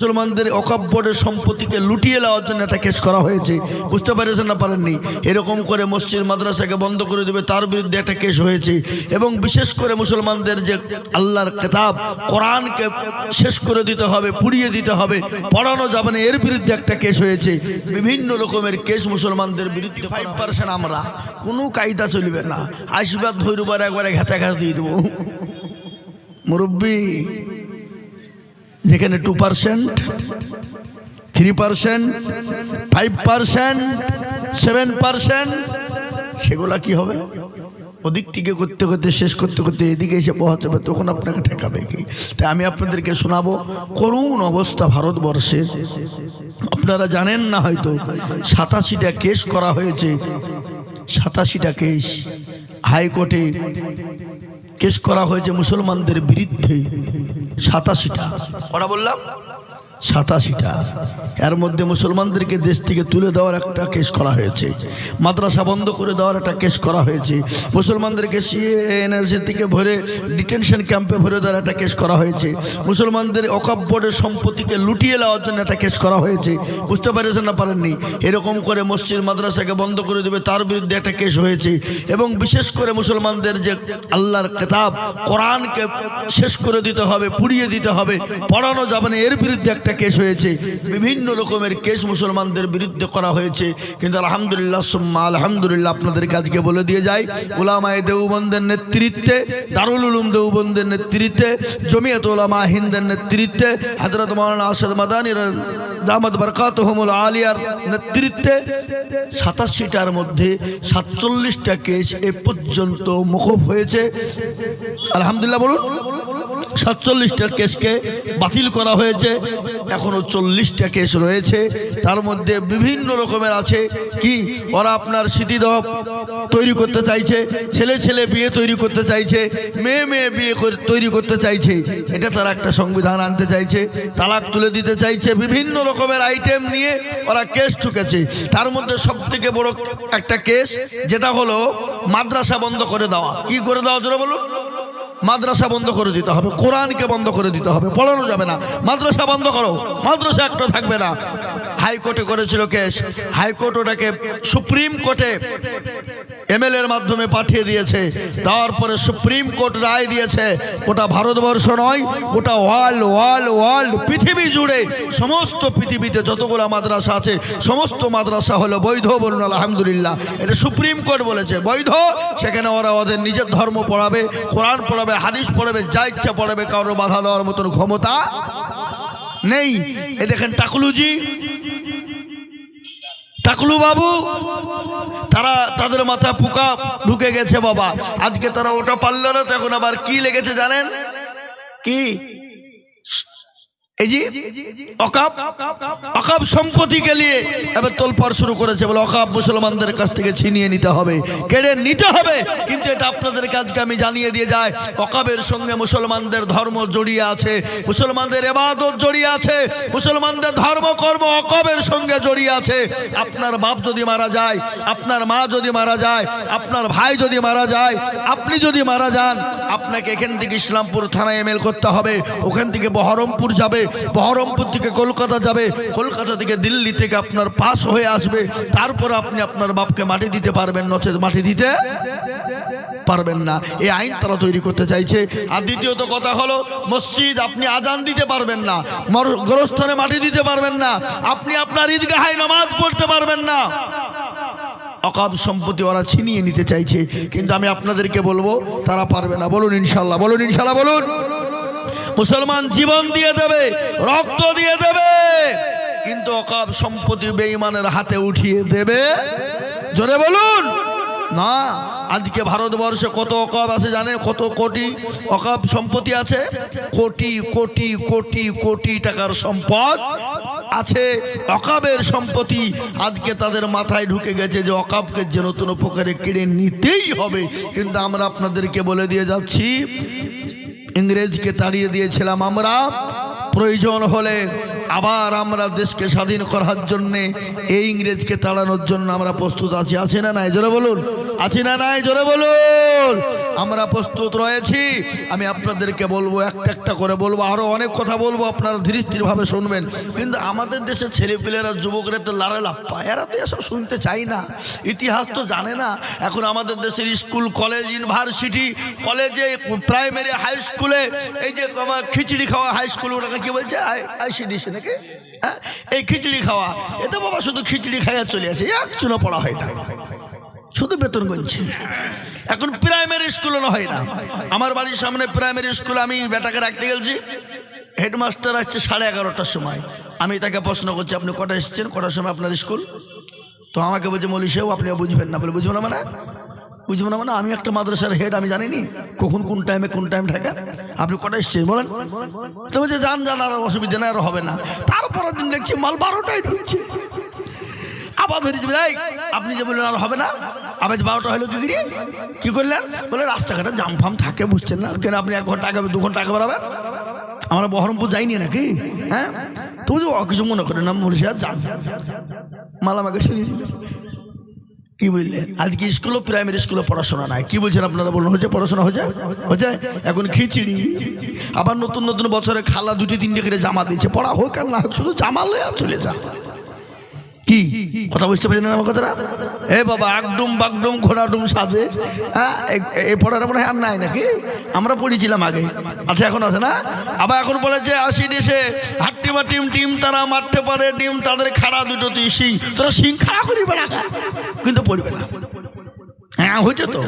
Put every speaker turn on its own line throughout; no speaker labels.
মুসলমানদের অকাপ বোর্ডের সম্পত্তিকে লুটিয়ে নেওয়ার জন্য একটা কেস করা হয়েছে। বুঝতে পেরেছেন না পারেননি? এরকম করে মসজিদ, মাদ্রাসাকে বন্ধ করে দেবে, তার বিরুদ্ধে একটা কেস হয়েছে। এবং বিশেষ করে মুসলমানদের যে আল্লাহর কেতাব, কোরআনকে শেষ করে দিতে হবে, পুড়িয়ে দিতে হবে, পড়ানো যাবে না, এর বিরুদ্ধে একটা কেস হয়েছে। বিভিন্ন রকমের কেস মুসলমানদের বিরুদ্ধে ফাইভ পার্সেন্ট আমরা? কোনো কায়দা চলবে না। আশীর্বাদ ধৈর্যবার একবারে ঘেঁচা ঘাঁচ দিয়ে দেবো। মুরব্বী যেখানে two percent three percent five percent seven percent সেগুলা কি হবে? ওদিক থেকে করতে করতে, শেষ করতে করতে এদিকে এসে পৌঁছাবে, তখন আপনাকে ঠেকাবে কি? তাই আমি আপনাদেরকে শোনাবো, করুণ অবস্থা ভারতবর্ষের আপনারা জানেন না হয়তো, সাতাশিটা কেস করা হয়েছে। সাতাশিটা কেস। হাইকোর্টে কেস করা হয়েছে মুসলমানদের বিরুদ্ধে। সাতাশিটা। কটা বললাম? সাতাশিটা। এর মধ্যে মুসলমানদেরকে দেশ থেকে তুলে দেওয়ার একটা কেস করা হয়েছে। মাদ্রাসা বন্ধ করে দেওয়ার একটা কেস করা হয়েছে। মুসলমানদেরকে সিএনএসি থেকে ভরে ডিটেনশন ক্যাম্পে ভরে দেওয়ার একটা কেস করা হয়েছে। মুসলমানদের অকাপ বোর্ডের সম্পত্তিকে লুটিয়ে নেওয়ার জন্য একটা কেস করা হয়েছে। বুঝতে পেরেছেন না পারেননি? এরকম করে মসজিদ মাদ্রাসাকে বন্ধ করে দেবে, তার বিরুদ্ধে একটা কেস হয়েছে। এবং বিশেষ করে মুসলমানদের যে আল্লাহর কেতাব কোরআনকে শেষ করে দিতে হবে, পুড়িয়ে দিতে হবে, পড়ানো যাবে না, এর বিরুদ্ধে একটা কেস হয়েছে। বিভিন্ন রকমের কেস মুসলমানদের বিরুদ্ধে করা হয়েছে। কিন্তু আলহামদুলিল্লাহ, সুম্মা আলহামদুলিল্লাহ আপনাদেরকে আজকে বলে দিয়ে যাই। ওলামায় দেওবন্দের নেতৃত্বে, দারুল উলুম দেওবন্দের নেতৃত্বে, জমিয়ত ওলামা হিন্দের নেতৃত্বে হজরত মৌলানা আসাদ মাদানির দামদ বরকাতহমুল আলিয়ার নেতৃত্বে সাতাশিটার মধ্যে সাতচল্লিশটা কেস এ পর্যন্ত মুখব হয়েছে। আলহামদুলিল্লাহ বলুন। সাতচল্লিশটা কেসকে বাতিল করা হয়েছে। এখনও চল্লিশটা কেস রয়েছে। তার মধ্যে বিভিন্ন রকমের আছে। কি? ওরা আপনার স্মৃতিদপ তৈরি করতে চাইছে, ছেলে ছেলে বিয়ে তৈরি করতে চাইছে, মেয়ে মেয়ে বিয়ে তৈরি করতে চাইছে। এটা তারা একটা সংবিধান আনতে চাইছে, তালাক তুলে দিতে চাইছে, বিভিন্ন রকমের আইটেম নিয়ে ওরা কেস ঠুকেছে। তার মধ্যে সব থেকে বড় একটা কেস, যেটা হলো মাদ্রাসা বন্ধ করে দেওয়া। কি করে দেওয়া? জোরে বলুন। মাদ্রাসা বন্ধ করে দিতে হবে, কোরআনকে বন্ধ করে দিতে হবে, পড়ানো যাবে না। মাদ্রাসা বন্ধ করো, মাদ্রাসা একটা থাকবে না। হাইকোর্টে করেছিল কেস, হাইকোর্ট ওটাকে সুপ্রিম কোর্টে এমএলএ এর মাধ্যমে পাঠিয়ে দিয়েছে। তারপরে সুপ্রিম কোর্ট রায় দিয়েছে ওটা ভারতবর্ষ নয় ওটা ওয়ার্ল্ড ওয়ার্ল্ড ওয়ার্ল্ড, পৃথিবী জুড়ে সমস্ত পৃথিবীতে যতগুলো মাদ্রাসা আছে, সমস্ত মাদ্রাসা হলো বৈধ বলুন, আলহামদুলিল্লাহ। এটা সুপ্রিম কোর্ট বলেছে, বৈধ, সেখানে ওরা ওদের নিজের ধর্ম পড়াবে, কোরআন পড়াবে, হাদিস পড়াবে, যা ইচ্ছা পড়াবে, কারোর বাধা দেওয়ার মতন ক্ষমতা নেই। এ দেখেন টাকলুজি টাকলু বাবু, তারা তাদের মাথায় পোকা ঢুকে গেছে বাবা। আজকে তারা ওটা পারল না তো এখন আবার কি লেগেছে জানেন? কি? এই সম্পত্তিকে নিয়ে এবার শুরু করেছে বলে মুসলমানদের কাছ থেকে ছিনিয়ে নিতে হবে, কেড়ে নিতে হবে। কিন্তু এটা আপনাদের আমি জানিয়ে দিয়ে সঙ্গে মুসলমানদের ধর্ম জড়িয়ে আছে, মুসলমানদের এবাদত জড়িয়ে আছে, মুসলমানদের ধর্ম, কর্ম অকবের সঙ্গে জড়িয়ে আছে। আপনার বাপ যদি মারা যায়, আপনার মা যদি মারা যায়, আপনার ভাই যদি মারা যায়, আপনি যদি মারা যান, আপনাকে এখান থেকে ইসলামপুর থানায় এমএল করতে হবে, ওখান থেকে বহরমপুর যাবে বহরমপুর থেকে কলকাতা যাবে, কলকাতা থেকে দিল্লি থেকে আপনার পাস হয়ে আসবে, তারপর আপনি আপনার বাপকে মাটি দিতে পারবেন, নচেত মাটি দিতে পারবেন না। এই আইন তারা তৈরি করতে চাইছে। আর দ্বিতীয়ত কথা হলো, মসজিদ আপনি আজান দিতে পারবেন না গোরস্থানে মাটি দিতে পারবেন না, আপনি আপনার ঈদগাহায় নামাজ পড়তে পারবেন না। অকাব সম্পত্তি ওরা ছিনিয়ে নিতে চাইছে। কিন্তু আমি আপনাদেরকে বলব, তারা পারবে না। বলুন ইনশাল্লাহ বলুন ইনশাল্লাহ, বলুন। মুসলমান জীবন দিয়ে দেবে, রক্ত দিয়ে দেবে, কিন্তু অকাব সম্পত্তি বেঈমানের হাতে উঠিয়ে দেবে। জোরে বলুন। না, আজকে ভারতবর্ষে কত অকাব আছে জানেন? কত কোটি অকাব সম্পত্তি আছে? কোটি কোটি কোটি কোটি টাকার সম্পদ আছে। অকাবের সম্পত্তি আজকে তাদের মাথায় ঢুকে গেছে যে অকাবকে যে নতুন উপকারে কেড়ে নিতেই হবে। কিন্তু আমরা আপনাদেরকে বলে দিয়ে যাচ্ছি ইংরেজকে তাড়িয়ে দিয়েছিলাম আমরা। প্রয়োজন হলে আবার আমরা দেশকে স্বাধীন করার জন্যে এই ইংরেজকে তাড়ানোর জন্য আমরা প্রস্তুত আছি। আছে না নাই? জোরে বলুন। আছি না নাই? জোরে বলুন। আমরা প্রস্তুত রয়েছি। আমি আপনাদেরকে বলব, একটা একটা করে বলব, আরও অনেক কথা বলব, আপনারা ধীরে ধীরে শুনবেন। কিন্তু আমাদের দেশের ছেলেপিলেরা, যুবকরা তো লারে লাপ্পা। এরা তো এসব শুনতে চাই না। ইতিহাস তো জানে না। এখন আমাদের দেশের স্কুল, কলেজ, ইউনিভার্সিটি, কলেজে প্রাইমারি হাই স্কুলে এই যে খিচড়ি খাওয়া হাই স্কুল ওটাকে কি বলছে? আইসিডিসি নাকি? হ্যাঁ? এই খিচড়ি খাওয়া। এতে বাবা শুধু খিচড়ি খাইয়া চলে আসে, এক চুনো পড়া হয় না। শুধু বেতন গুনছে। এখন প্রাইমারি স্কুলও হয় না। আমার বাড়ির সামনে প্রাইমারি স্কুল আমি বেটাকে রাখতে গেছি হেডমাস্টার আসছে সাড়ে এগারোটার সময়। আমি তাকে প্রশ্ন করছি, আপনি কটা এসেছেন? কটার সময় আপনার স্কুল তো আমাকে বলছে, মলি সেও আপনি বুঝবেন না। বলে, বুঝব না মানে? বুঝব না মানে আমি একটা মাদ্রাসার হেড আমি জানিনি? কখন কোন টাইমে কোন টাইম থাকে? আপনি কটা এসছেন? বলেন। তো বলছে, যান যান, আর অসুবিধা নেই, আর হবে না। তারপরের দিন দেখছি মাল বারোটায় ঢুকছে। আবার ধরে যাবে আপনি যে বললেন আর হবে না, আবার বারোটা হলো করি কি করলেন? বলে, রাস্তাঘাটে জাম ফাম থাকে, বুঝছেন না? কেন আপনি এক ঘণ্টা আগে, দু ঘণ্টা আগে বাড়াবেন আমরা বহরমপুর যাইনি নাকি? হ্যাঁ? তুমি যে কিছু মনে করেন না মুর্শি সাহেব, যান। মাল আমাকে কি বুঝলেন আজকে স্কুলও প্রাইমারি স্কুলে পড়াশোনা নাই। কি বলছেন আপনারা বলুন হচ্ছে পড়াশোনা হয়ে যায় হয়ে যায় এখন খিচড়ি। আবার নতুন নতুন বছরে খালা দুটি তিনটে করে জামা দিচ্ছে পড়া হোক আর না শুধু জামা লয়ে আর চলে যা কি? কথা বুঝতে পারছেন আমার কথাটা? এ বাবা একডুম বাগডুম ঘোড়াডুম সাজে। হ্যাঁ এ- পড়াটা মনে হয় আর নাই নাকি? আমরা পড়েছিলাম আগে। আচ্ছা এখন আছে না? আবার এখন বলেছে আসি দেশে হাট্টিমা টিম টিম তারা মারতে পারে, ডিম তাদের খাড়া দুটো তুই সিং তোরা সিং খাড়া করি বেড়া কিন্তু পড়বে না। হ্যাঁ হয়েছে তো?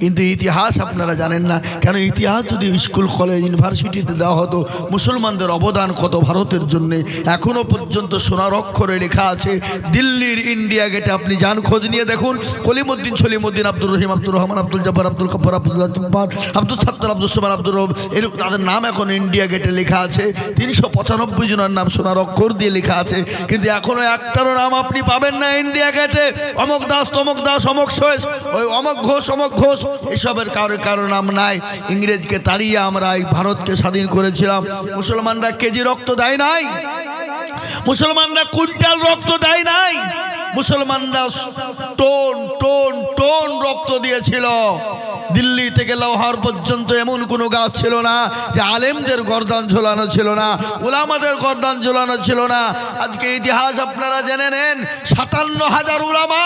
কিন্তু ইতিহাস আপনারা জানেন না। কেন ইতিহাস যদি স্কুল, কলেজ, ইউনিভার্সিটিতে দেওয়া হতো, মুসলমানদের অবদান কত ভারতের জন্যে? এখনও পর্যন্ত সোনার অক্ষরে লেখা আছে, দিল্লির ইন্ডিয়া গেটে আপনি যান, খোঁজ নিয়ে দেখুন। কলিমুদ্দিন, সলিমুদ্দিন, আব্দুর রহিম, আব্দুর রহমান, আব্দুল জব্বার, আব্দুল কব্বর আব্দুল জব্বার আব্দুল সাত্তার, আব্দুল সুমান, আব্দুর রব এরকম তাদের নাম এখন ইন্ডিয়া গেটে লেখা আছে। তিনশো পঁচানব্বই জনের নাম সোনার অক্ষর দিয়ে লেখা আছে। কিন্তু এখনও একটারও নাম আপনি পাবেন না ইন্ডিয়া গেটে। অমক দাস, তমক দাস, অমক শেষ। ওই অমক ঘোষ অমক ঘোষ। এসবের কারও কারও নাম নাই। ইংরেজকে তাড়িয়ে আমরা এই ভারতকে স্বাধীন করেছিলাম। মুসলমানরা কেজি রক্ত দেয় নাই। মুসলমানরা কুইন্টাল রক্ত দেয় নাই। মুসলমানরা টোন টোন টোন রক্ত দিয়েছিল। দিল্লি থেকে লাহোর পর্যন্ত এমন কোনো গাছ ছিল না যে আলেমদের গর্দান ঝোলানো ছিল না, উলামাদের গর্দান ঝোলানো ছিল না। আজকে ইতিহাস আপনারা জেনে নেন, সাতান্ন হাজার উলামা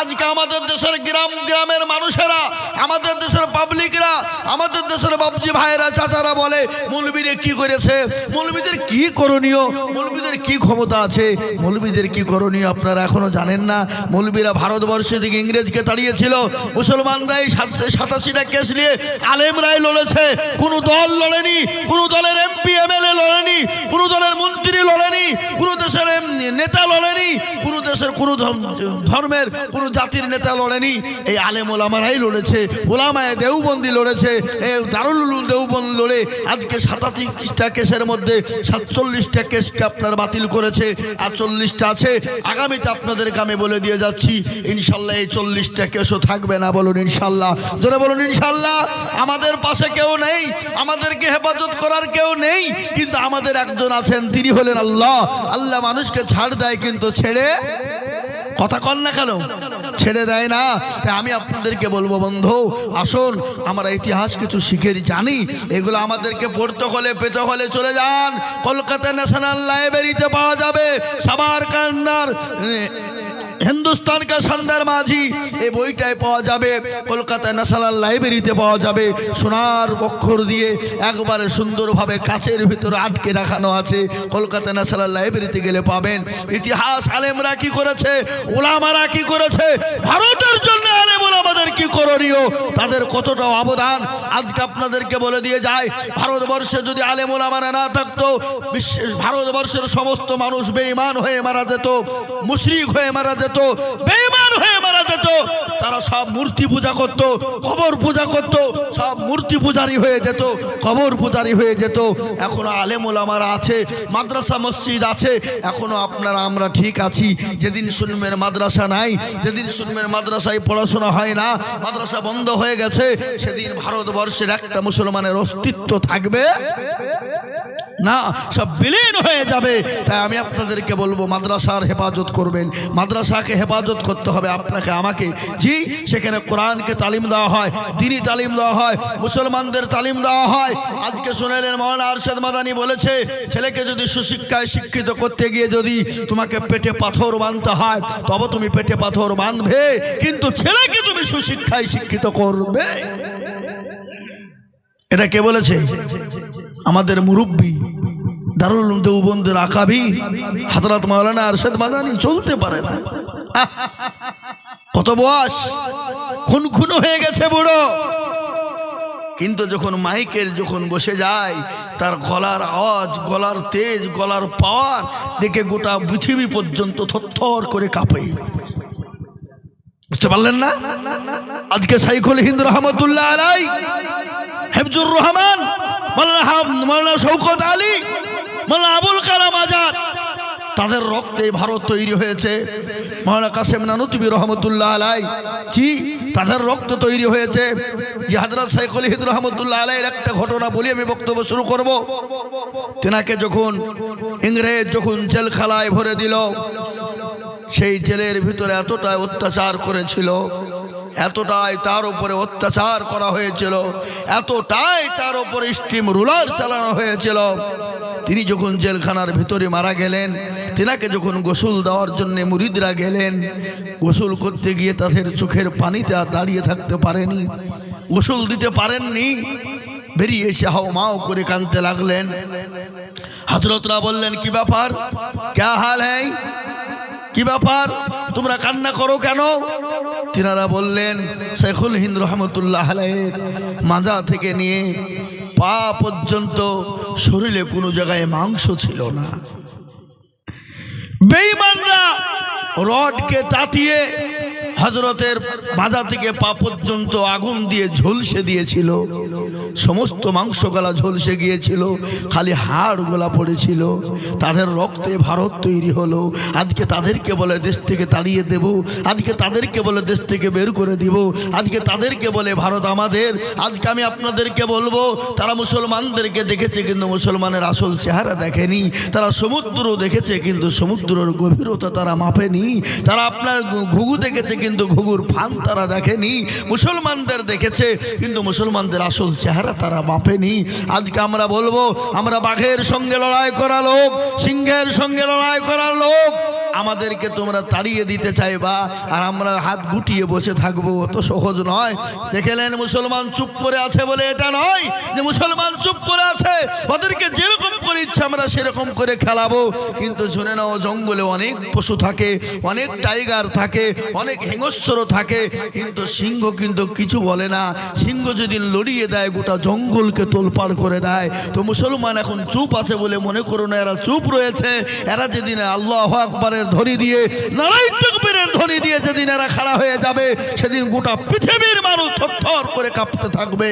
আজকে আমাদের দেশের গ্রাম, গ্রামের মানুষেরা, আমাদের দেশের পাবলিকরা, আমাদের দেশের বাবজি ভাইয়েরা, চাচারা বলে মৌলবীরে কি করেছে? মৌলবীদের কি করণীয়? মৌলবীদের কি ক্ষমতা আছে? মৌলবীদের কি করণীয় আপনারা এখনও জানেন না। মৌলবীরা ভারতবর্ষে থেকে ইংরেজকে তাড়িয়েছিল। মুসলমানরা এই সাত- সাতাশিটা কেস নিয়ে আলেমরাই লড়েছে। কোনো দল লড়েনি, কোনো দলের এমপি, এমএলএ লড়েনি, কোনো দলের মন্ত্রী লড়েনি, কোনো দেশের নেতা লড়েনি, কোনো দেশের কোনো ধর্ম- ধর্মের কোনো জাতির নেতা লড়েনি। এই আলেম ওলামারাই লড়েছে, ওলামায় দেওবন্দি লড়েছে, এ দারুল উলুম দেওবন্দি লড়ে। আজকে সাতাশিটা কেসের মধ্যে সাতচল্লিশটা কেসকে আপনার বাতিল করেছে আর চল্লিশটা আছে। আগামীতে আপনাদের গ্রামে বলে দিয়ে যাচ্ছি, ইনশাল্লাহ এই চল্লিশটা কেসও থাকবে না, বলুন ইনশাল্লাহ। জোরে বলুন ইনশাল্লাহ, আমাদের পাশে কেউ নেই, আমাদেরকে হেফাজত করার কেউ নেই, কিন্তু আমাদের একজন আছেন, তিনি হলেন আল্লাহ। আল্লাহ মানুষকে ছাড় দেয়, কিন্তু ছেড়ে কথা কন না কেন? ছেড়ে দেয় না। আমি আপনাদেরকে বলব, বন্ধু, আসুন, আমরা ইতিহাস কিছু শিখে জানি, এগুলো আমাদেরকে পড়তে হলে পেতে হলে চলে যান। কলকাতা ন্যাশনাল লাইব্রেরিতে পাওয়া যাবে, সাবার কান্নার হিন্দুস্তান কা সন্ধ্যার মাঝি এই বইটায় পাওয়া যাবে, কলকাতায় ন্যাশনাল লাইব্রেরিতে পাওয়া যাবে, সোনার অক্ষর দিয়ে একবারে সুন্দরভাবে কাচের ভিতরে আটকে রাখানো আছে কলকাতা ন্যাশনাল লাইব্রেরিতে গেলে পাবেন। ইতিহাস আলেমরা কি করেছে? ওলামারা কি করেছে? ভারতের জন্য আলেম ওলামাদের কি করণীয়? তাদের কতটা অবদান? আজকে আপনাদেরকে বলে দিয়ে যায়, ভারতবর্ষে যদি আলেম ওলামারা না থাকতো, বিশ্বের ভারতবর্ষের সমস্ত মানুষ বেঈমান হয়ে মারা যেত, মুশরিক হয়ে মারা যেত, বেঈমান হয়ে মারা যেত, তারা সব মূর্তি পূজা করত, কবর পূজা করত, সব মূর্তি পূজারি হয়ে যেত, কবর পূজারি হয়ে যেত। এখনও আলেম ওলামারা আছে, মাদ্রাসা মসজিদ আছে, এখনও আপনারা, আমরা ঠিক আছি। যেদিন শুনবেন মাদ্রাসা নাই, যেদিন শুনবেন মাদ্রাসায় পড়াশোনা হয় না মাদ্রাসা বন্ধ হয়ে গেছে। সেদিন ভারতবর্ষের একটা মুসলমানের অস্তিত্ব থাকবে। না, সব বিলীন হয়ে যাবে। তাই আমি আপনাদেরকে বলব, মাদ্রাসার হেফাজত করবেন। মাদ্রাসাকে হেফাজত করতে হবে আপনাকে, আমাকে। জি, সেখানে কোরআনকে তালিম দেওয়া হয়, দিনই তালিম দেওয়া হয়, মুসলমানদের তালিম দেওয়া হয়। আজকে শুনেলেন মৌলানা আরশেদ মাদানি বলেছে, ছেলেকে যদি সুশিক্ষায় শিক্ষিত করতে গিয়ে যদি তোমাকে পেটে পাথর বাঁধতে হয়, তবে তুমি পেটে পাথর বাঁধবে কিন্তু ছেলেকে তুমি সুশিক্ষায় শিক্ষিত করবে। এটা কে বলেছে? আমাদের মুরব্বী দারুল দেওবন্দের আকাবি হাতরাত মাওলানা আরশেদ মাদানি চলতে পারে না। কত বয়স? খুন খুন হয়ে গেছে বুড়ো। কিন্তু যখন মাইকের যখন বসে যায়, তার গলার আওয়াজ, গলার তেজ, গলার পাওয়ার দেখে গোটা পৃথিবী পর্যন্ত থরথর করে কাঁপে। বুঝতে পারলেন না? আজকে সাইকুল হিন্দ রহমতুল্লাহ আলাই, হেফজুর রহমান, মাওলানা হাব- শৌকত আলী, মাওলানা আবুল কালাম আজাদ, তাদের রক্তে ভারত তৈরি হয়েছে। মাওলানা কাসেম নানুতুবি রহমতুল্লাহ আলাই, জি, তাদের রক্ত তৈরি হয়েছে। যে হাজরত সাইকুল হিদ রহমতুল্লাহ আলাইয়ের একটা ঘটনা বলি আমি বক্তব্য শুরু করব। তেনাকে যখন ইংরেজ যখন জেলখালায় ভরে দিল সেই জেলের ভিতরে এতটাই অত্যাচার করেছিল, এতটাই তার উপরে অত্যাচার করা হয়েছিল, এতটাই তার উপরে স্টিম রুলার চালানো হয়েছিল। তিনি যখন জেলখানার ভিতরে মারা গেলেন, তেনাকে যখন গোসল দেওয়ার জন্য মুরিদরা গেলেন, গোসল করতে গিয়ে তাদের চোখের পানিতে আর দাঁড়িয়ে থাকতে পারেনি, গোসল দিতে পারেননি। বেরিয়ে এসে হাও মাও করে কানতে লাগলেন। হজরতরা বললেন, কি ব্যাপার? ক্যা হাল হ্যাঁ কি ব্যাপার? তোমরা কান্না করো কেন? তিনারা বললেন, শেখুল হিন্দ রহমতুল্লাহ মাজা থেকে নিয়ে পা পর্যন্ত শরীরে কোনো জায়গায় মাংস ছিল না। বেঈমানরা রডকে তাতিয়ে হজরতের মাজা থেকে পা পর্যন্ত আগুন দিয়ে ঝলসে দিয়েছিল। সমস্ত মাংস গলা ঝলসে গিয়েছিল, খালি হাড় গলা পড়েছিল। তাদের রক্তে ভারত তৈরি হলো। আজকে তাদেরকে বলে দেশ থেকে তাড়িয়ে দেব, আজকে তাদেরকে বলে দেশ থেকে বের করে দিব, আজকে তাদেরকে বলে ভারত আমাদের। আজকে আমি আপনাদেরকে বলব, তারা মুসলমানদেরকে দেখেছে কিন্তু মুসলমানের আসল চেহারা দেখেনি। তারা সমুদ্র দেখেছে কিন্তু সমুদ্রের গভীরতা তারা মাপেনি। তারা আপনার ঘুঘু দেখেছে কিন্তু ঘুঘুর ফান তারা দেখেনি। মুসলমানদের দেখেছে কিন্তু মুসলমানদের আসল চেহারা তারা মাপেনি। আজকে আমরা বলব, আমরা বাঘের সঙ্গে লড়াই করা লোক, সিংহের সঙ্গে লড়াই করা লোক। আমাদেরকে তোমরা তাড়িয়ে দিতে চাইবা, আর আমরা হাত গুটিয়ে বসে থাকব, অত সহজ নয়। দেখেলেন মুসলমান চুপ করে আছে বলে এটা নয় যে মুসলমান চুপ করে আছে, ওদেরকে যেরকম করে ইচ্ছা আমরা সেরকম করে খেলাবো। কিন্তু শুনে নাও, জঙ্গলে অনেক পশু থাকে, অনেক টাইগার থাকে, অনেক হেঙ্গস্বর থাকে, কিন্তু সিংহ কিন্তু কিছু বলে না। সিংহ যদি লড়িয়ে দেয়, গোটা জঙ্গলকে তোলপাড় করে দেয়। তো মুসলমান এখন চুপ আছে বলে মনে করো না, এরা চুপ রয়েছে। এরা যেদিন আল্লাহ আকবরের ধ্বনি দিয়ে তকবীরের দিয়ে যেদিন এরা খাড়া হয়ে যাবে, সেদিন গোটা পৃথিবীর মানুষ থর করে কাঁপতে থাকবে।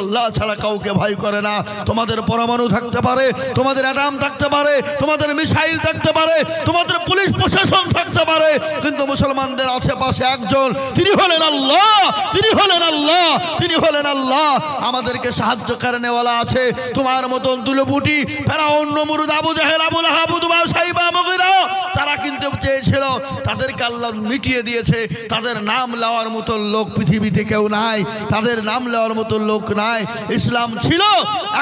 আল্লাহ ছাড়া কাউকে ভয় করে না। তোমাদের পরমাণু থাকতে পারে, তোমাদের থাকতে পারে, তোমাদের মিসাইল থাকতে পারে, তোমাদের পুলিশ প্রশাসন থাকতে পারে, কিন্তু মুসলমানদের আশেপাশে একজন, তিনি হলেন আল্লাহ, তিনি হলেন আল্লাহ তিনি হলেন আল্লাহ। আমাদেরকে সাহায্য কারণেওয়ালা আছে। তোমার মতন তুলপুটি ফেরাউন, নমরুদ, আবু জাহেল, আবুল হাবুদুবা সাইবা, মগিরা, তারা কিন্তু চেয়েছিল তাদেরকে আল্লাহ মিটিয়ে দিয়েছে। তাদের নাম নেওয়ার মতন লোক পৃথিবীতে কেউ নাই। তাদের নাম নেওয়ার মতন লোক নাই। ইসলাম ছিল,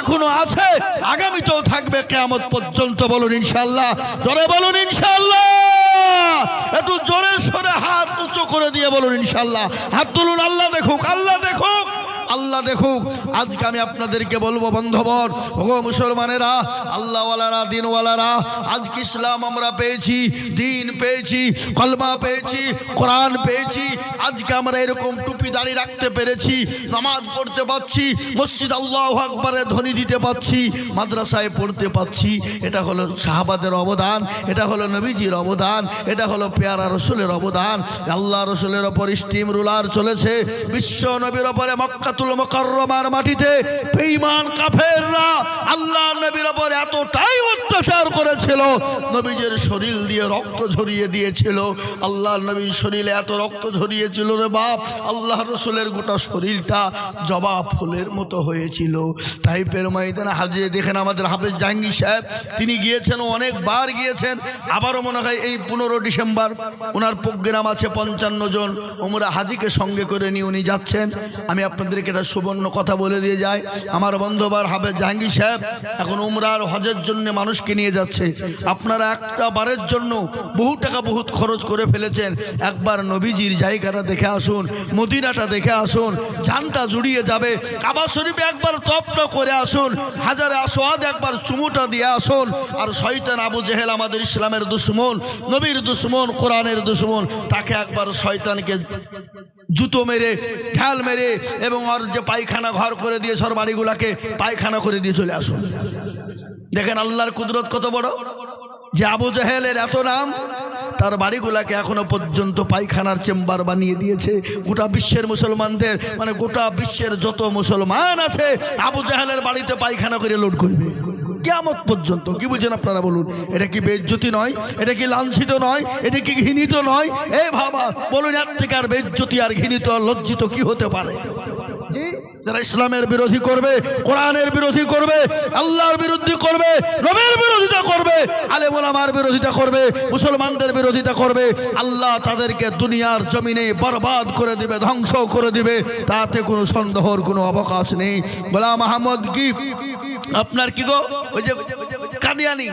এখনও আছে। আগামীতেও থাকবে, কেয়ামত পর্যন্ত বলুন ইনশাল্লাহ জোরে বলুন ইনশাল্লাহ একটু জোরে সরে হাত উঁচু করে দিয়ে বলুন ইনশাল্লাহ। হাত তুলুন, আল্লাহ দেখুক আল্লাহ দেখুক। আল্লাহ দেখুক। আজকে আমি আপনাদেরকে বলব, বন্ধবর, ওগো মুসলমানেরা, আল্লাহওয়ালারা, দিনওয়ালারা, আজকে ইসলাম আমরা পেয়েছি, দিন পেয়েছি, কলমা পেয়েছি, কোরআন পেয়েছি, আজকে আমরা এরকম টুপি দাঁড়িয়ে রাখতে পেরেছি, নামাজ পড়তে পারছি, মসজিদ আল্লাহ আকবরের ধ্বনি দিতে পাচ্ছি মাদ্রাসায় পড়তে পাচ্ছি এটা হলো সাহাবাদের অবদান, এটা হলো নবীজির অবদান, এটা হলো পেয়ারা রসুলের অবদান, আল্লাহ রসুলের ওপর স্টিম রুলার চলেছে, বিশ্ব নবীর ওপরে মক্কাতুল মক্কাতুল মুকাররমার মাটিতে বেঈমান কাফেররা আল্লাহ নবীর ওপর এতটাই অত্যাচার করেছিল, নবীজের শরীর দিয়ে রক্ত ঝরিয়ে দিয়েছিল। আল্লাহ নবীর শরীরে এত রক্ত ঝরিয়েছিল রে বাপ আল্লাহ রসুলের গোটা শরীরটা জবা ফুলের মতো হয়েছিল। টাইপের ময়দানে হাজিয়ে দেখেন আমাদের হাফেজ জাহাঙ্গীর সাহেব, তিনি গিয়েছেন, অনেকবার গিয়েছেন, আবারও মনে হয় এই পনেরো ডিসেম্বর ওনার প্রোগ্রাম আছে পঞ্চান্ন জন। ওমরা হাজিকে সঙ্গে করে নিয়ে উনি যাচ্ছেন। আমি আপনাদেরকে একটা সুবর্ণ কথা বলে দিয়ে যায়। আমার বন্ধুবার হাফেজ জাহাঙ্গীর সাহেব এখন উমরার হজের জন্য মানুষকে নিয়ে যাচ্ছে। আপনারা একটা বারের জন্য বহু টাকা বহুত খরচ করে ফেলেছেন। একবার নবীজির জায়গাটা দেখে আসুন, মদিনাটা দেখে আসুন, জানটা জুড়িয়ে যাবে। কাবা শরীফে একবার তপটা করে আসুন, হাজারে আসোয়াদ একবার চুমুটা দিয়ে আসুন। আর শয়তান আবু জেহেল আমাদের ইসলামের দুশ্মন, নবীর দুশ্মন, কোরআনের দুশ্মন, তাকে একবার শয়তানকে জুতো মেরে ঢাল মেরে এবং ওর যে পায়খানা ঘর করে দিয়ে সর বাড়িগুলাকে পায়খানা করে দিয়ে চলে আসুন। দেখেন আল্লাহর কুদরত কত বড়? যে আবু জাহেলের এত নাম, তার বাড়িগুলাকে এখনও পর্যন্ত পায়খানার চেম্বার বানিয়ে দিয়েছে। গোটা বিশ্বের মুসলমানদের মানে গোটা বিশ্বের যত মুসলমান আছে, আবু জাহেলের বাড়িতে পায়খানা করে লোড করবে। কেমত পর্যন্ত। কি বুঝেন আপনারা বলুন? এটা কি বেজ্জতি নয়? এটা কি লাঞ্ছিত নয়? এটা কি ঘৃণিত নয়? এই ভাবা বলুন এক থেকে আর বেজ্জতি আর ঘৃণিত লজ্জিত কি হতে পারে? যারা ইসলামের বিরোধী করবে, কোরআনের বিরোধী করবে, আল্লাহর বিরোধী করবে, নবীর বিরোধিতা করবে আলেমুলামার বিরোধিতা করবে, মুসলমানদের বিরোধিতা করবে, আল্লাহ তাদেরকে দুনিয়ার জমিনে বরবাদ করে দিবে ধ্বংস করে দিবে, তাতে কোনো সন্দেহর কোনো অবকাশ নেই। গোলাম আহমদ কি আপনার কি গো? ওই যে কাদিয়ানি।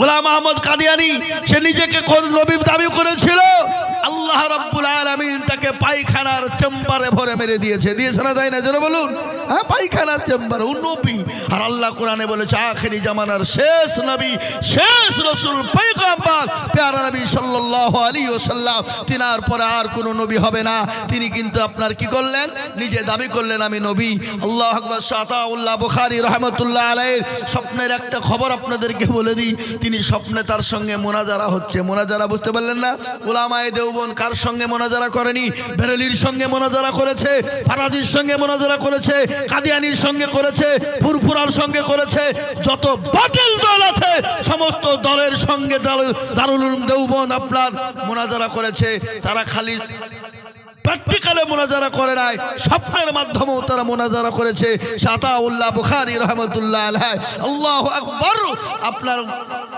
গোলাম আহমদ কাদিয়ানি, সে নিজেকে কোন নবী দাবি করেছিল? আল্লাহ রাব্বুল আলামিন তাকে পায়খানার চেম্বারে ভরে মেরে দিয়েছে। দিয়েছে না তাই না জোরে বলুন। হ্যাঁ পায়খানার চেম্বার। ও নবী। আর আল্লাহ কোরআনে বলেছে, আখেরি জামানার শেষ নবী, শেষ রসুল, পয়গম্বর। পেয়ারা নবী সাল্লাল্লাহু আলাইহি ওয়াসাল্লাম, তিনার পরে আর কোনো নবী হবে না। তিনি কিন্তু আপনার কি করলেন? নিজে দাবি করলেন, আমি নবী। আল্লাহ আকবর। সাতাউল্লাহ বুখারী রহমতুল্লাহ আলাইহির স্বপ্নের একটা খবর আপনাদেরকে বলে দিই। তিনি স্বপ্নে তার সঙ্গে মোনাজারা হচ্ছে। মোনাজারা বুঝতে পারলেন না? ওলামায়ে দেওবন কার সঙ্গে মোনাজারা করেনি? বেরেলির সঙ্গে মোনাজারা করেছে, ফারাজির সঙ্গে মোনাজারা করেছে, কাদিয়ানির সঙ্গে করেছে, ফুরফুরার সঙ্গে করেছে। যত বাতিল দল আছে, সমস্ত দলের সঙ্গে দারুল- দেওবন আপনার মোনাজারা করেছে। তারা খালি প্র্যাকটিক্যালে মোনাজারা করে নাই স্বপ্নের মাধ্যমেও তারা মোনাজারা করেছে। সাতা সাতাউল্লাহ বুখারি রহমতুল্লাহ আলহ আল্লাহ আকবর। আপনার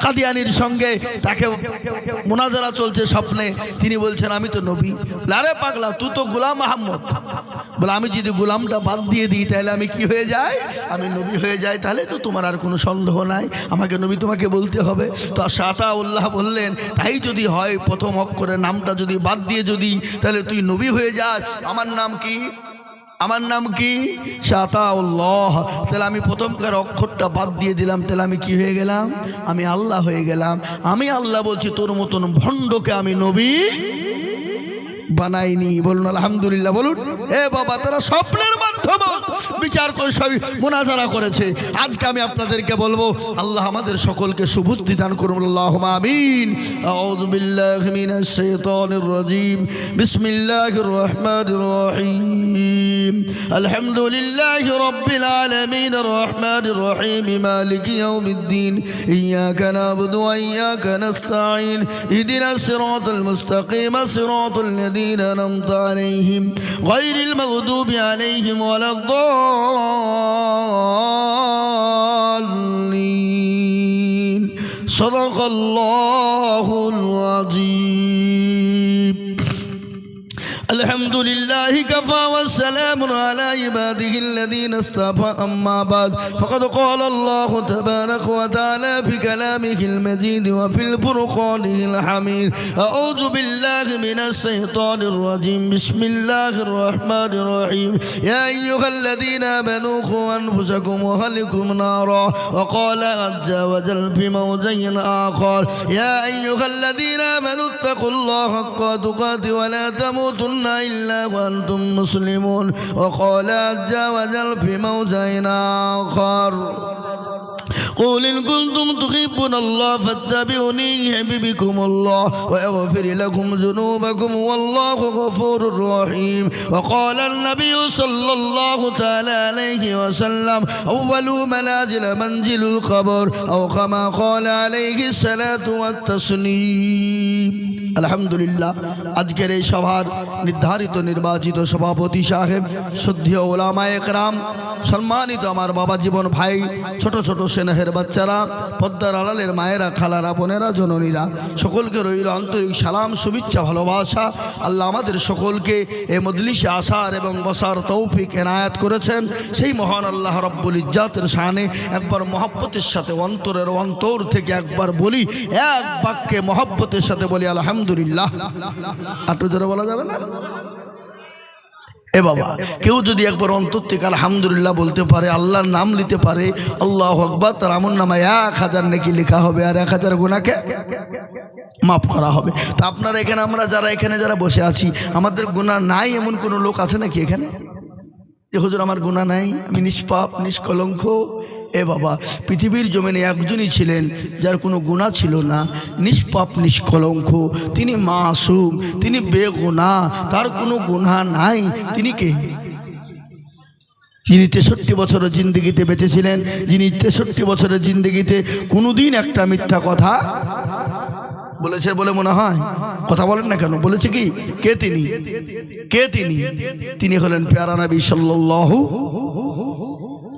কাদিয়ানির সঙ্গে তাকে মোনাজারা চলছে স্বপ্নে। তিনি বলছেন, আমি তো নবী। লারে পাগলা, তুই তো গোলাম আহম্মদ বলে, আমি যদি গোলামটা বাদ দিয়ে দিই, তাহলে আমি কি হয়ে যাই? আমি নবী হয়ে যাই, তাহলে তো তোমার আর কোনো সন্দেহ নাই। আমাকে নবী তোমাকে বলতে হবে। তো সাতা উল্লাহ বললেন, তাই যদি হয়, প্রথম অক্ষরের নামটা যদি বাদ দিয়ে যদি, তাহলে তুই নবী হয়ে যাস। আমার নাম কি? আমার নাম কি? সাতাউল্লাহ তাহলে আমি প্রথমকার অক্ষরটা বাদ দিয়ে দিলাম। তাহলে আমি কি হয়ে গেলাম? আমি আল্লাহ হয়ে গেলাম। আমি আল্লাহ বলছি, তোর মতন ভণ্ডকে আমি নবী বানাইনি। বলুন, আলহামদুলিল্লাহ, বলুন। এ বাবা, তারা স্বপ্নের মাধ্যমে বিচার করে মোনাজারা করেছে। আজকে আমি আপনাদেরকে বলব, আল্লাহ আমাদের সকলকে সুবুদ্ধি দান করুন আল্লাহ আমিন। আউযু বিল্লাহি মিনাশ শাইতানির রাজিম। বিসমিল্লাহির রহমানির রহিম। আলহামদুলিল্লাহি রাব্বিল আলামিন, রহমানির রহিম। মালিকি ইয়াউমিদ্দিন। ইয়াকা নাবুদু ওয়া ইয়াকা নাস্তাঈন। ইহদিনাস সিরাতাল الذين أنعمت عليهم غير المغضوب عليهم ولا الضالين صدق الله العظيم الحمد لله كفى والسلام على عباده الذين اصطفى أما بعد فقد قال الله تبارك وتعالى في كلامه المجيد وفي الفرقان الحميد أعوذ بالله من الشيطان الرجيم بسم الله الرحمن الرحيم يا أيها الذين آمنوا قوا أنفسكم وأهلكم نارا. وقال عز وجل في موضع آخر يا أيها الذين آمنوا اتقوا الله حق تقاته ولا تموتن إلا وأنتم مسلمون وقال عز وجل في موضع آخر قل إن كنتم تحبون الله فاتبعوني يحببكم الله ويغفر لكم ذنوبكم والله غفور رحيم وقال النبي صلى الله تعالى عليه وسلم أول منازل منزل القبر أو كما قال عليه الصلاة والتسليم আলহামদুলিল্লাহ আজকের এই সভার নির্ধারিত নির্বাচিত সভাপতি সাহেব শ্রদ্ধেয় ওলামা একরাম সম্মানিত আমার বাবা জীবন ভাই ছোট ছোট স্নেহের বাচ্চারা, পদ্মার আড়ালের মায়েরা, খালারা, বোনেরা, জননীরা, সকলকে রইল আন্তরিক সালাম, শুভেচ্ছা, ভালোবাসা। আল্লাহ আমাদের সকলকে এ মজলিসে আসার এবং বসার তৌফিক এনায়াত করেছেন। সেই মহান আল্লাহ রব্বুল ইজ্জাতের শানে একবার মহব্বতের সাথে, অন্তরের অন্তর থেকে একবার বলি, এক বাক্যে মহব্বতের সাথে বলি, আলহামদুলিল্লাহ। আটু জোরে বলা যাবে না? এ বাবা কেউ যদি একবার অন্তর থেকে আলহামদুলিল্লাহ বলতে পারে আল্লাহর নাম নিতে পারে আল্লাহ আকবর তার আমন নামায় এক হাজার নাকি লেখা হবে আর এক হাজার গুণাকে মাফ করা হবে। তা আপনার এখানে আমরা যারা এখানে যারা বসে আছি আমাদের গুণা নাই এমন কোনো লোক আছে নাকি এখানে? যে হুজুর আমার গুণা নাই আমি নিষ্পাপ নিষ্কলঙ্ক এ বাবা, পৃথিবীর জমিনে একজনই ছিলেন যার কোনো গুণা ছিল না, নিষ্পাপ, নিষ্কলঙ্ক। তিনি মাসুম, তিনি বেগুনা, তার কোনো গুণা নাই। তিনি কে? যিনি তেষট্টি বছরের জিন্দগিতে বেঁচেছিলেন, যিনি তেষট্টি বছরের জিন্দগিতে কোনোদিন একটা মিথ্যা কথা বলেছে বলে মনে হয়? কথা বলেন না কেন? বলেছে কি? কে তিনি? কে তিনি? তিনি হলেন পেয়ারা নবী সাল্লাল্লাহু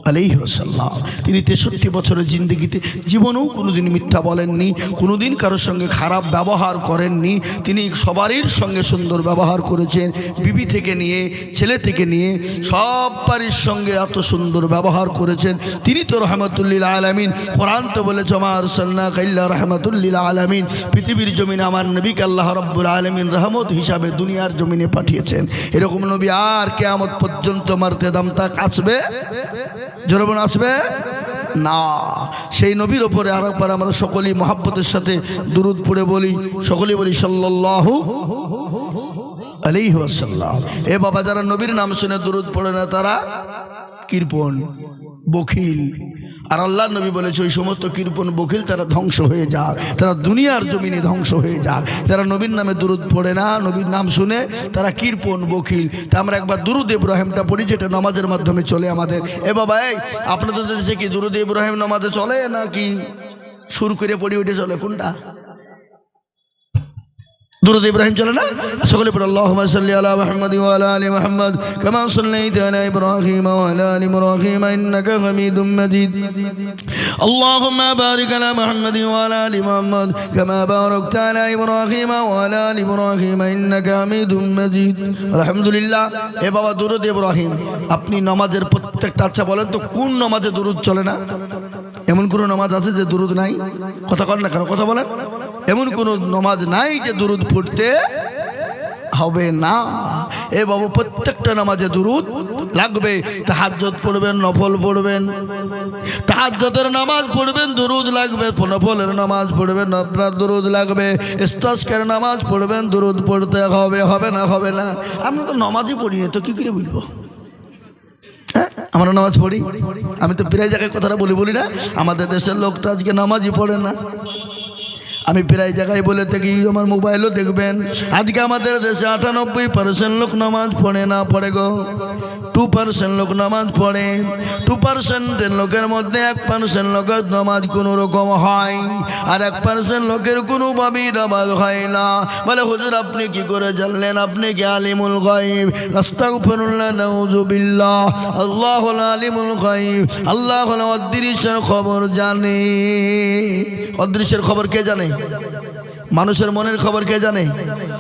আলাইসাল্লাম তিনি তেষট্টি বছরের জিন্দগিতে জীবনেও কোনোদিন মিথ্যা বলেননি, কোনোদিন কারোর সঙ্গে খারাপ ব্যবহার করেননি। তিনি সবারই সঙ্গে সুন্দর ব্যবহার করেছেন, বিবি থেকে নিয়ে, ছেলে থেকে নিয়ে সব বাড়ির সঙ্গে এত সুন্দর ব্যবহার করেছেন। তিনি তো রহমতুল্লিল আলমিন, কোরআন তো বলেছে আমার সন্না কাল্লা রহমতুল্লিল আলমিন। পৃথিবীর জমিনে আমার নবীকে আল্লাহ রব্বুল আলমিন রহমত হিসাবে দুনিয়ার জমিনে পাঠিয়েছেন। এরকম নবী আর কেয়ামত পর্যন্ত মারতে দাম তাক আসবে? জোরবন আসবে? না। সেই নবীর ওপরে আর একবার আমরা সকলেই মহাব্বতের সাথে দুরুদ পড়ে বলি, সকলেই বলি, সাল্লাল্লাহু আলাইহি ওয়াসাল্লাম। এ বাবা, যারা নবীর নাম শুনে দুরুদ পড়ে না, তারা কৃপণ বখিল। আর আল্লাহ নবী বলেছে, ওই সমস্ত কীর্পন বকিল তারা ধ্বংস হয়ে যাক। তারা দুনিয়ার জমিনে ধ্বংস হয়ে যাক। যারা নবীর নামে দুরুদ পড়ে না, নবীর নাম শুনে তারা কীর্পন বকিল তা আমরা একবার দুরুদ ইব্রাহিমটা পড়ি, যেটা নমাজের মাধ্যমে চলে আমাদের। এ বাবা, এই, আপনাদের দেশে কি দুরুদ ইব্রাহিম নমাজে চলে না কি সুর করে পড়ি ওইটা চলে? কোনটা? দুরুদ ইব্রাহিম চলে না? সকলে পড়ে, আল্লাহুম্মা সাল্লি আলা মুহাম্মাদ ওয়া আলা মুহাম্মাদ কামা সাল্লাইতা আলা ইব্রাহিম ওয়া আলা ইব্রাহিম ইন্নাকা হামিদুম মাজিদ। আল্লাহুম্মা বারিক আলা মুহাম্মাদ ওয়া আলা মুহাম্মাদ কামা বারাকতা আলা ইব্রাহিম ওয়া আলা ইব্রাহিম ইন্নাকা হামিদুম মাজিদ। এ বাবা দুরুদ ইব্রাহিম, আপনি নামাজের প্রত্যেকটা আচ্ছা বলেন তো, কোন নামাজে দুরুদ চলে না? এমন কোনো নামাজ আছে যে দুরুদ নাই? কথা বলেন না কেন, কথা বলেন। এমন কোন নমাজ নাই যে দুরুদ পড়তে হবে না। এ বাবু, প্রত্যেকটা নামাজে দুরুদ লাগবে। তাহাজ্জত পড়বেন, নফল পড়বেন। তাহাজ্জতের নামাজ পড়বেন, দুরুদ লাগবে। নফলের নামাজ পড়বেন, আপনার দুরুদ লাগবে। ইস্তাস্কের নামাজ পড়বেন, দুরুদ পড়তে হবে হবে না হবে না। আমরা তো নামাজই পড়ি না, তো কী করে বলব? হ্যাঁ আমরা নামাজ পড়ি? আমি তো প্রায় জায়গায় কথাটা বলি বলি না? আমাদের দেশের লোক তো আজকে নামাজই পড়ে না। আমি প্রায় জায়গায় বলে থাকি, আমার মোবাইলও দেখবেন। আজকে আমাদের দেশে আটানব্বই পার্সেন্ট লোক নামাজ পড়ে না পড়ে গো। টু পার্সেন্ট লোক নামাজ পড়ে। টু পার্সেন্টের লোকের মধ্যে এক পার্সেন্ট লোকের নামাজ কোনো রকম হয়। আর এক পার্সেন্ট লোকের কোনো কোনোভাবেই নামাজ হয় না। বলে, হুজুর, আপনি কি করে জানলেন? আপনি কি আলিমুল গাইব আস্তাগফিরুল্লাহ নাউযুবিল্লাহ আল্লাহ আলিমুল গাইব আল্লাহ হল অদৃশ্যের খবর জানে। অদৃশ্যের খবর কে জানে? মানুষের মনের খবর কে জানে?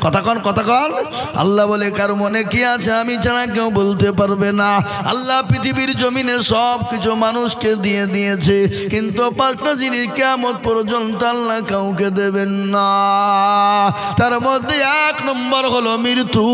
কথা কন কথা কন। আল্লাহ বলে, কার মনে কি আছে? আমি ছাড়া কেউ বলতে পারবে না। আল্লাহ পৃথিবীর জমিনে সব কিছু মানুষকে দিয়ে দিয়েছে। কিন্তু পাঁচটা জিনিস কেমন পর্যন্ত আল্লাহ কাউকে দেবেন না। তার মধ্যে এক নম্বর হলো মৃত্যু।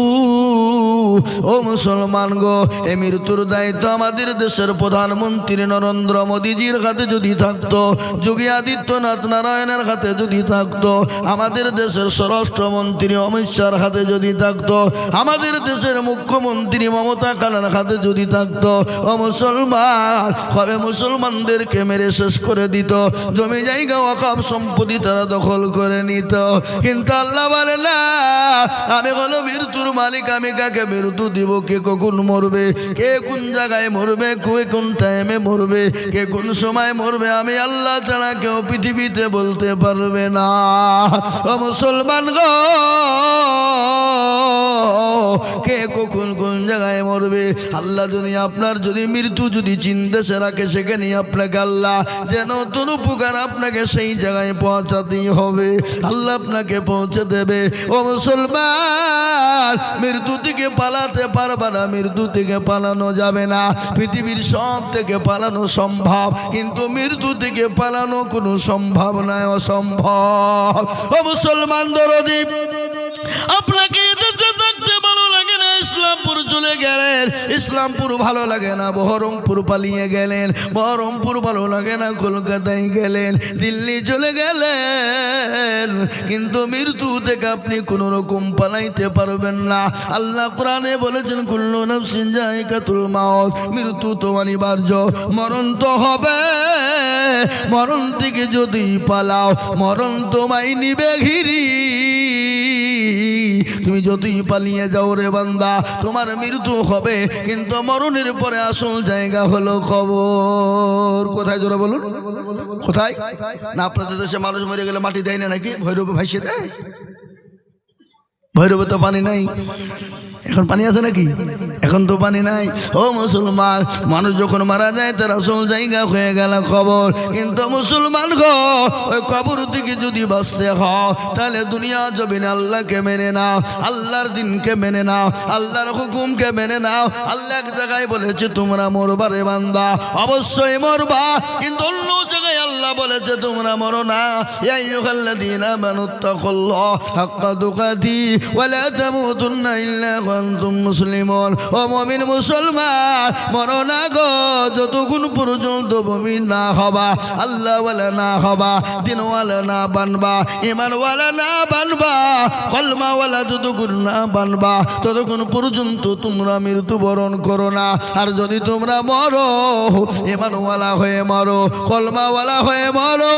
ও মুসলমান গো, এ মৃত্যুর দায়িত্ব আমাদের দেশের প্রধানমন্ত্রী নরেন্দ্র মোদীজির হাতে যদি থাকতো, যোগী আদিত্যনাথ নারায়ণের হাতে যদি থাকতো, আমাদের দেশের স্বরাষ্ট্রমন্ত্রী অমিত শাহর হাতে যদি থাকতো, আমাদের দেশের মুখ্যমন্ত্রী মমতা কালার হাতে যদি থাকতো, ও মুসলমান, হবে মুসলমানদেরকে মেরে শেষ করে দিত, জমি জায়গা অকাপ সম্পত্তি তারা দখল করে নিত। কিন্তু আল্লাহ বলে না, আমি হলো মৃত্যুর মালিক, আমি কাকে মৃত্যু দিব, কে কখন মরবে? কে কোন জায়গায় মরবে? কে কোন টাইমে মরবে? কে কোন সময় মরবে? আমি আল্লাহ ছাড়া কেউ পৃথিবীতে বলতে পারবে না। ও মুসলমান গো, কে কখন কোন জায়গায় মরবে? আল্লাহ যদি আপনার যদি মৃত্যু যদি চিন্তা সে রাখে, সেখানে আপনাকে আল্লাহ যেন তোর উপকার আপনাকে সেই জায়গায় পৌঁছাতেই হবে। আল্লাহ আপনাকে পৌঁছে দেবে। ও মুসলমান, মৃত্যু থেকে পালাতে পারবে না মৃত্যু থেকে পালানো যাবে না। পৃথিবীর সব থেকে পালানো সম্ভব, কিন্তু মৃত্যু থেকে পালানো কোনো সম্ভব নয়, অসম্ভব। ও মুসলমান দরদীপ আপনাকে ইসলামপুর ভালো লাগে না, বহরমপুর পালিয়ে গেলেন, বহরমপুর ভালো লাগে না, কলকাতায় গেলেন, দিল্লি চলে গেলেন, কিন্তু মৃত্যু থেকে আপনি কোনো রকম পালাইতে পারবেন না। আল্লাহ কোরআনে বলেছেন, কুল্লু নফসিন জায়গাতুল মাউত, মৃত্যু তো অনিবার্য, মরণ তো হবে, মরণ থেকে যদি পালাও, মরণ তোমায় নিবে ঘিরি। তুমি যতই পালিয়ে যাও রে বান্দা, তোমার মৃত্যু হবে, কিন্তু মরণের পরে আসল জায়গা হলো খবর কোথায় জোরে বলুন? কোথায়? না, আপনাদের দেশে মানুষ মরে গেলে মাটি দেয় না নাকি? ভৈরবে ভাসিয়ে দেয়? ভৈরবে তো পানি নাই। এখন পানি আছে নাকি? এখন তো পানি নাই। ও মুসলমান, মানুষ যখন মারা যায়, তার আসল জায়গা হয়ে গেল খবর কিন্তু মুসলমান গো, ওই কবর থেকে যদি বাঁচতে হও তাহলে দুনিয়া জমিনে আল্লাহকে মেনে নাও, আল্লাহর দিনকে মেনে নাও, আল্লাহর হুকুমকে মেনে নাও। আল্লাহ এক জায়গায় বলেছে, তোমরা মরবা রে বান্দা। অবশ্যই মরবা, কিন্তু অন্য জায়গায় আল্লাহ বলেছে, তোমরা মরো না। ইয়া আইয়ুহাল্লাযীনা আমানুত্তাকুল্লাহ হাক্কা তুকাতি, ওয়া লা তামুতুন্না ইল্লা আনতুম মুসলিমুন। ও মমিন মুসলমান, মরো না গো, যতক্ষণ পর্যন্ত মুমিন না হবা আল্লাহ ওয়ালা না হবা, দিনওয়ালা না বানবা ইমানওয়ালা না বানবা, কলমাওয়ালা যতক্ষণ না বানবা, ততক্ষণ পর্যন্ত তোমরা মৃত্যুবরণ করো না। আর যদি তোমরা মরো ইমানওয়ালা হয়ে মরো, কলমাওয়ালা হয়ে মরো